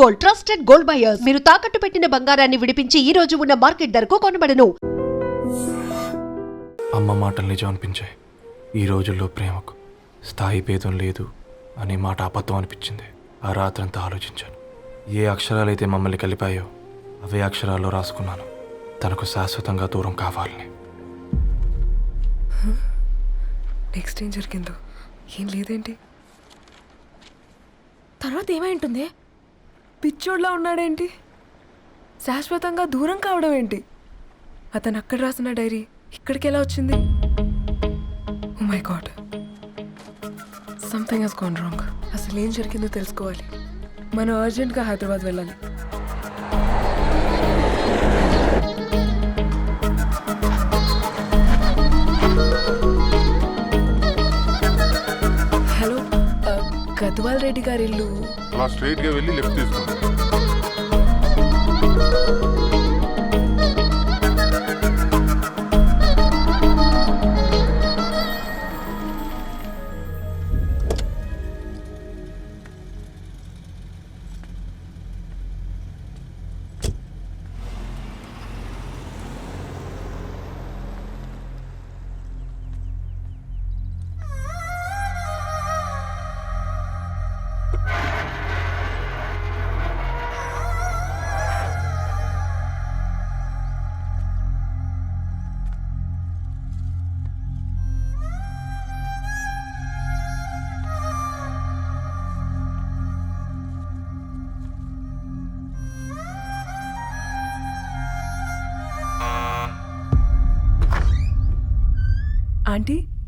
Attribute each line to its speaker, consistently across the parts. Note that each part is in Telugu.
Speaker 1: గోల్డ్ ట్రస్టెడ్ గోల్డ్ బయర్స్ మీరు తాకట్టు పెట్టిన బంగారాన్ని విడిపించి ఈ రోజు ఉన్న మార్కెట్ ధరకు కొనబడను.
Speaker 2: అమ్మ మాటలు నిజం అనిపించాయి. ఈ రోజుల్లో ప్రేమకు స్థాయి భేదం లేదు అనే మాట అబద్ధం అనిపించింది. ఆ రాత్రంతా ఆలోచించాను. ఏ అక్షరాలైతే మమ్మల్ని కలిపాయో అవే అక్షరాల్లో రాసుకున్నాను. తనకు శాశ్వతంగా దూరం కావాలని.
Speaker 3: నెక్స్ట్ ఏం జరిగిందో? ఏం లేదేంటి?
Speaker 4: తర్వాత ఏమై ఉంటుంది?
Speaker 3: పిచ్చోడ్లా ఉన్నాడేంటి? శాశ్వతంగా దూరం కావడం ఏంటి? అతను అక్కడ రాసిన డైరీ ఇక్కడికి ఎలా వచ్చింది? ఓ my god something he's gone wrong అసలు ఏం జరిగిందో తెలుసుకోవాలి. మనం అర్జెంట్గా హైదరాబాద్ వెళ్ళాలి. మధువాల్ రెడ్డి గారి ఇల్లు
Speaker 5: అలా స్ట్రైట్గా వెళ్ళి లెఫ్ట్ తీసుకోండి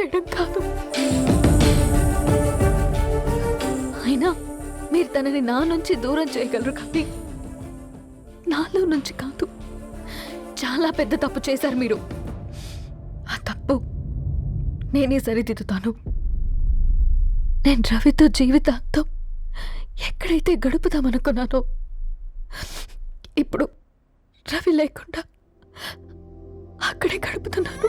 Speaker 6: చేయడం కాదు. అయినా మీరు తనని నా నుంచి దూరం చేయగలరు కానీ నాలో నుంచి కాదు. చాలా పెద్ద తప్పు చేశారు మీరు. ఆ తప్పు నేనే సరిదిద్దుతాను. నేను రవితో జీవితాంతం ఎక్కడైతే గడుపుదామనుకున్నానో ఇప్పుడు రవి లేకుండా అక్కడే గడుపుతున్నాను.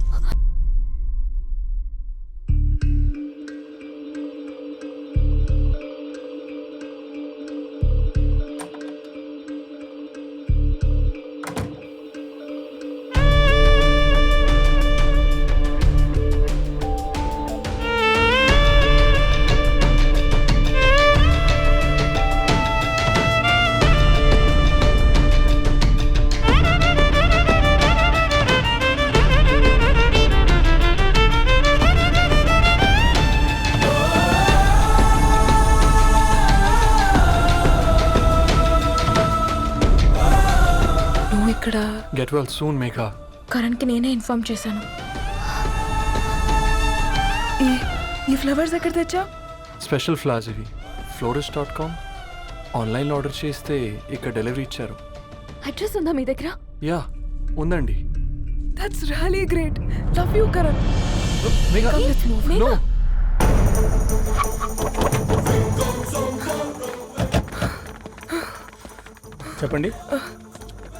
Speaker 7: వెల్ సూన్ మేఘా
Speaker 6: కరణ్కి నేనే ఇన్ఫార్మ్ చేశాను.
Speaker 3: ఈ ఈ ఫ్లవర్స్ ఎక్కడ తెచ్చా
Speaker 7: స్పెషల్ ఫ్లాస్ ఇవి. ఫ్లోరిస్ట్ డాట్ కామ్ ఆన్లైన్లో ఆర్డర్ చేస్తే ఇక్కడ డెలివరీ ఇచ్చారు.
Speaker 6: అడ్రస్ ఉందా మీ దగ్గర?
Speaker 7: యా ఉందండి.
Speaker 3: That's really great love you Karan
Speaker 7: Megha no
Speaker 8: చెప్పండి.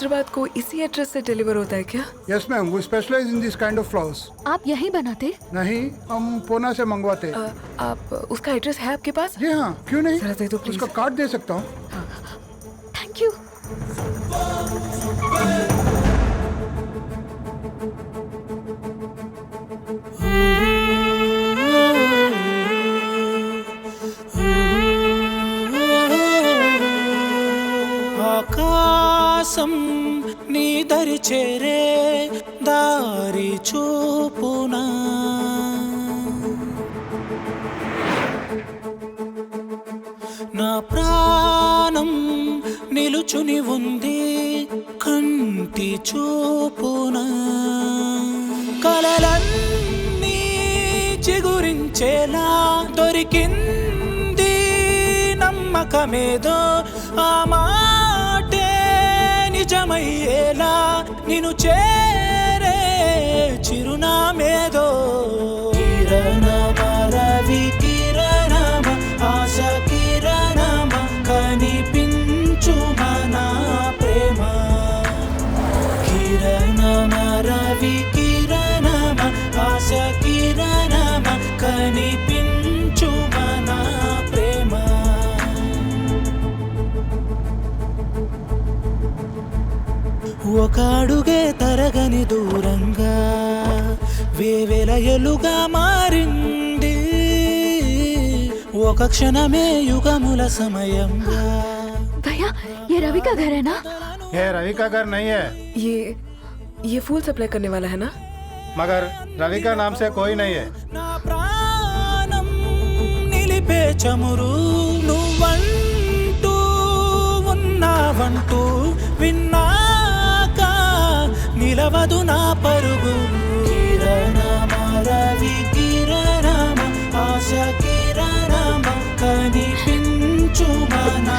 Speaker 3: हैदराबाद को इसी एड्रेस से डिलीवर होता है क्या?
Speaker 5: Yes ma'am we specialize in this kind of flowers
Speaker 6: आप यही बनाते?
Speaker 5: नहीं हम पूना से मंगवाते हैं।
Speaker 3: आप उसका एड्रेस है आपके पास?
Speaker 5: जी हाँ क्यों नहीं?
Speaker 3: जरा दे दो,
Speaker 5: उसका कार्ड दे सकता हूँ।
Speaker 6: थैंक यू
Speaker 9: కంటి చూపున కలలన్నీ చిగురించేలా దొరికింది నమ్మకమేదో ఆ మాటే నిజమయ్యేలా నిన్ను చేరే చిరునామేదో. రవి కిరణమ ఆశ కిరణమ కనిపించు మన ప్రేమ ఒక అడుగే తరగని దూరంగా వేవేల ఎలుగా మారింది ఒక క్షణమే యుగముల సమయంగా
Speaker 6: भैया ये रवि का घर है ना
Speaker 8: ये रवि का घर नहीं है
Speaker 3: ये ये फूल सप्लाई करने वाला है ना
Speaker 8: मगर रवि का नाम से कोई नहीं है
Speaker 9: నా ప్రాణం నిలిపే చమురు నువ్వంటూ ఉన్నావంటూ విన్నాక నిలవదు నా పరుగు కిరణమ రవి కిరణమ ఆశ కిరణమ కనిపించు మన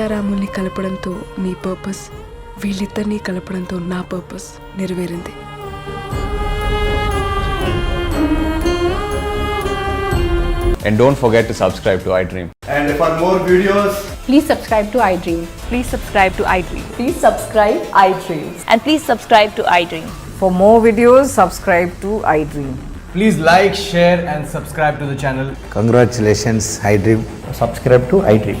Speaker 3: సీతారాముల్ని కలపడంతో మీ పర్పస్ వీళ్ళిద్దరినీ కలపడంతో నా పర్పస్ నెరవేరింది
Speaker 10: And don't forget to subscribe to iDream.
Speaker 11: And for more videos,
Speaker 12: Please subscribe to iDream. Please subscribe to iDream. Please subscribe iDream. And please subscribe to iDream. For more videos, subscribe to iDream.
Speaker 10: Please like, share, and subscribe to the channel.
Speaker 11: congratulations, iDream. Subscribe to iDream.